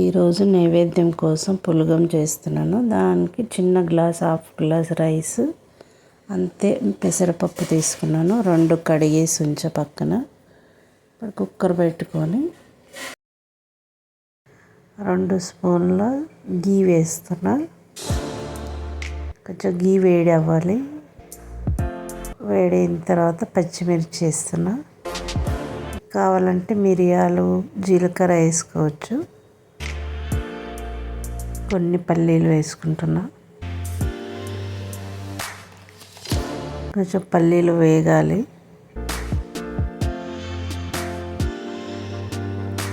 ఈరోజు నైవేద్యం కోసం పులగం చేస్తున్నాను. దానికి చిన్న గ్లాస్ హాఫ్ గ్లాస్ రైస్ అంతే పెసరపప్పు తీసుకున్నాను. రెండు కడిగేసి ఉంచ పక్కన ఇప్పుడు కుక్కర్ పెట్టుకొని రెండు స్పూన్ల గీ వేస్తున్నా. కొంచెం గీ వేడి అవ్వాలి. వేడైన తర్వాత పచ్చిమిర్చి వేస్తున్నా. కావాలంటే మిరియాలు జీలకర్ర వేసుకోవచ్చు. కొన్ని పల్లీలు వేసుకుంటున్నా. కొంచెం పల్లీలు వేగాలి.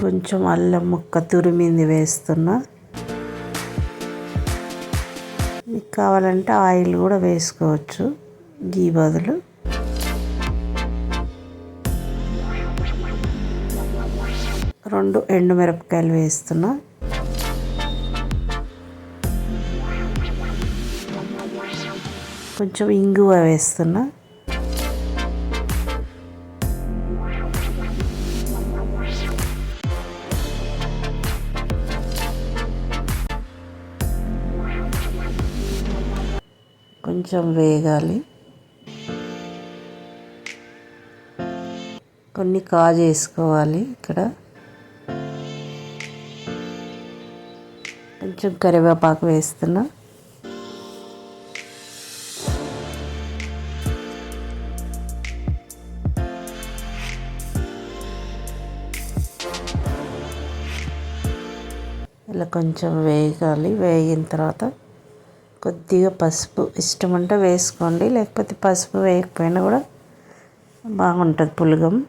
కొంచెం అల్లం ముక్క తురిమింది వేస్తున్నా. మీకు కావాలంటే ఆయిల్ కూడా వేసుకోవచ్చు. గీ బదులు. రెండు ఎండుమిరపకాయలు వేస్తున్నా. కొంచెం ఇంగువ వేస్తున్నా. కొంచెం వేగాలి. కొన్ని కాజు వేసుకోవాలి ఇక్కడ. కొంచెం కరివేపాకు వేస్తున్నా. ఇలా కొంచెం వేగాలి. వేగిన తర్వాత కొద్దిగా పసుపు. ఇష్టం ఉంటే వేసుకోండి. లేకపోతే పసుపు వేయకపోయినా కూడా బాగుంటుంది పులగం.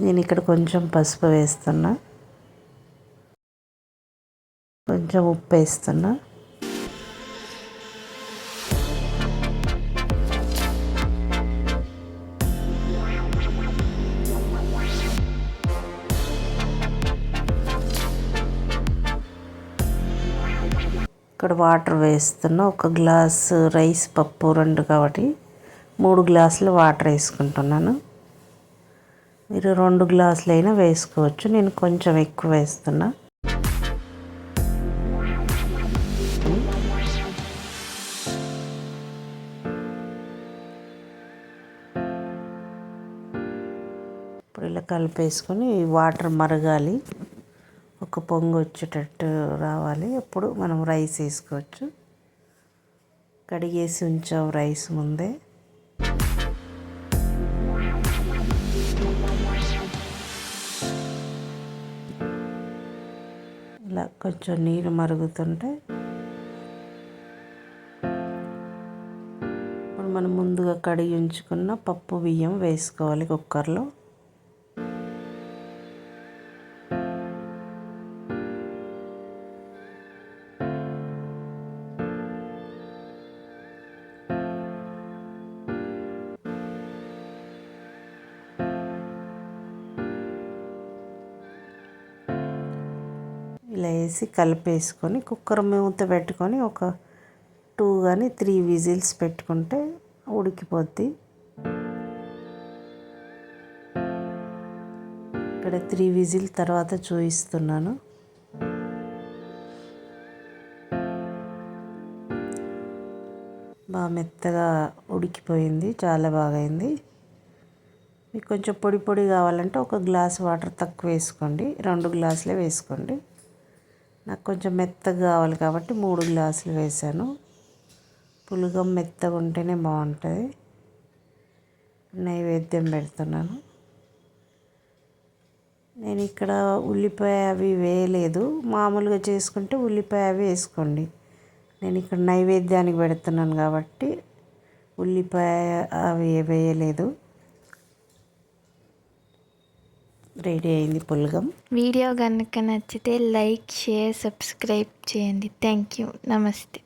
నేను ఇక్కడ కొంచెం పసుపు వేస్తున్నా. కొంచెం ఉప్పు వేస్తున్నా. ఇక్కడ వాటర్ వేస్తున్నా ఒక గ్లాస్ రైస్ పప్పు రెండు కాబట్టి మూడు గ్లాసులు వాటర్ వేసుకుంటున్నాను. మీరు రెండు గ్లాసులు అయినా వేసుకోవచ్చు. నేను కొంచెం ఎక్కువ వేస్తున్నా. ఇప్పుడు ఇలా కలిపేసుకొని వాటర్ మరగాలి. ఒక పొంగు వచ్చేటట్టు రావాలి. అప్పుడు మనం రైస్ వేసుకోవచ్చు. కడిగేసి ఉంచాం రైస్ ముందే. ఇలా కొంచెం నీరు మరుగుతుంటే ఇప్పుడు మనం ముందుగా కడిగి ఉంచుకున్న పప్పు బియ్యం వేసుకోవాలి కుక్కర్లో. ఇలా వేసి కలిపేసుకొని కుక్కర్ మూత పెట్టుకొని ఒక టూ కానీ త్రీ విజిల్స్ పెట్టుకుంటే ఉడికిపోద్ది. ఇక్కడ త్రీ విజిల్ తర్వాత చూపిస్తున్నాను బాగా మెత్తగా ఉడికిపోయింది చాలా బాగా అయింది మీకు కొంచెం పొడి పొడి కావాలంటే ఒక గ్లాస్ వాటర్ తక్కువ వేసుకోండి రెండు గ్లాసులే వేసుకోండి. నాకు కొంచెం మెత్తగా కావాలి కాబట్టి మూడు గ్లాసులు వేసాను పులగం మెత్తగా ఉంటేనే బాగుంటుంది. నైవేద్యం పెడుతున్నాను. నేను ఇక్కడ ఉల్లిపాయ అవి వేయలేదు. మామూలుగా చేసుకుంటే ఉల్లిపాయ అవి వేసుకోండి. నేను ఇక్కడ నైవేద్యానికి పెడుతున్నాను కాబట్టి ఉల్లిపాయ అవి వేయలేదు. రెడీ అయింది పులగం. వీడియో కనుక నచ్చితే లైక్ షేర్ సబ్స్క్రైబ్ చేయండి. Thank you. నమస్తే.